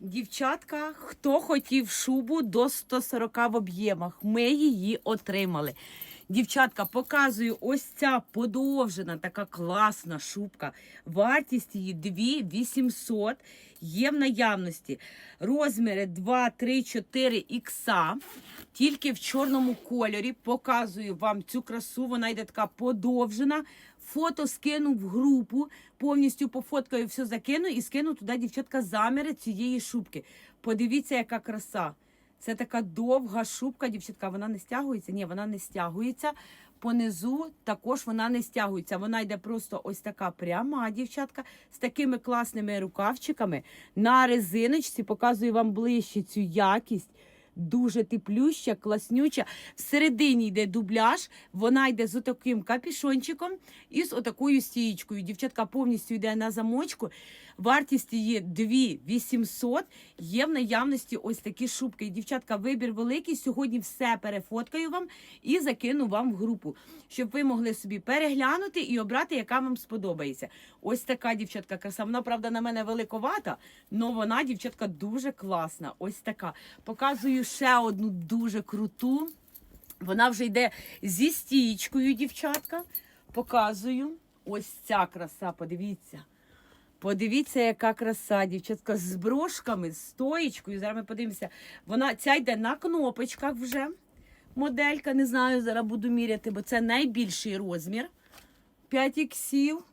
Дівчатка, хто хотів шубу до 140 в об'ємах, ми її отримали. Дівчатка, показую ось ця подовжена, така класна шубка. Вартість її 2800. Є в наявності розміри 2, 3, 4 ікса. Тільки в чорному кольорі. Показую вам цю красу. Вона йде така подовжена. Фото скину в групу, повністю пофоткаю, все закину і скину туди, дівчатка, заміри цієї шубки. Подивіться, яка краса. Це така довга шубка, дівчатка, вона не стягується? Ні, вона не стягується. Понизу також вона не стягується. Вона йде просто ось така пряма, дівчатка, з такими класними рукавчиками. На резиночці показую вам ближче цю якість. Дуже теплюща, класнюча. Всередині йде дубляж, вона йде з отаким капішончиком і з отакою стієчкою. Дівчатка повністю йде на замочку. Вартість її 2800. Є в наявності ось такі шубки. Дівчатка, вибір великий. Сьогодні все перефоткаю вам і закину вам в групу, щоб ви могли собі переглянути і обрати, яка вам сподобається. Ось така дівчатка краса. Вона, правда, на мене великовата, але вона, дівчатка, дуже класна. Ось така. Показую ще одну дуже круту. Вона вже йде зі стієчкою, дівчатка. Показую. Ось ця краса, подивіться. Подивіться, яка краса, дівчатка, з брошками, з стоєчкою. Зараз ми подивимося. Вона ця йде на кнопочках вже. Моделька, не знаю, зараз буду міряти, бо це найбільший розмір. 5 іксів.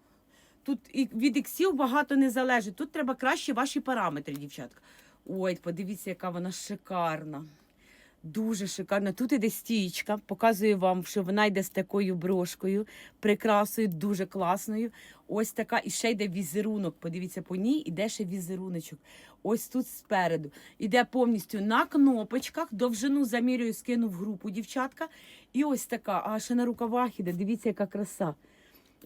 Тут від іксів багато не залежить. Тут треба краще ваші параметри, дівчатка. Ой, подивіться, яка вона шикарна. Дуже шикарна. Тут іде стієчка. Показую вам, що вона йде з такою брошкою, прикрасою, дуже класною. Ось така. І ще йде візерунок. Подивіться, по ній іде ще візеруночок. Ось тут спереду. Іде повністю на кнопочках. Довжину замірюю, скину в групу, дівчатка. І ось така. А ще на рукавах іде. Дивіться, яка краса.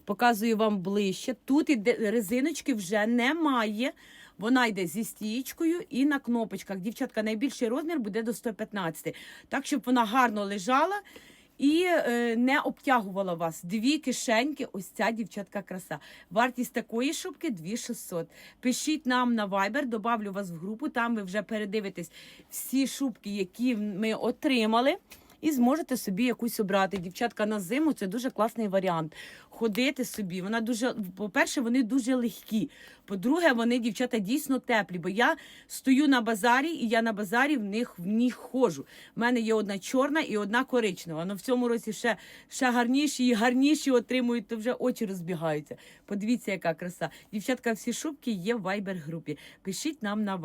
Показую вам ближче. Тут іде резиночки вже немає. Вона йде зі стієчкою і на кнопочках. Дівчатка, найбільший розмір буде до 115. Так, щоб вона гарно лежала і е, не обтягувала вас. Дві кишеньки, ось ця дівчатка краса. Вартість такої шубки 2600. Пишіть нам на Viber, добавлю вас в групу. Там ви вже передивитесь всі шубки, які ми отримали. І зможете собі якусь обрати. Дівчатка на зиму це дуже класний варіант. Ходити собі. Вона дуже, по-перше, вони дуже легкі. По-друге, вони, дівчата, дійсно теплі. Бо я стою на базарі, і я на базарі в них в них ходжу. У мене є одна чорна і одна коричнева. Ну в цьому році ще, ще гарніші і гарніші отримують, то вже очі розбігаються. Подивіться, яка краса. Дівчатка, всі шубки є в Viber групі. Пишіть нам на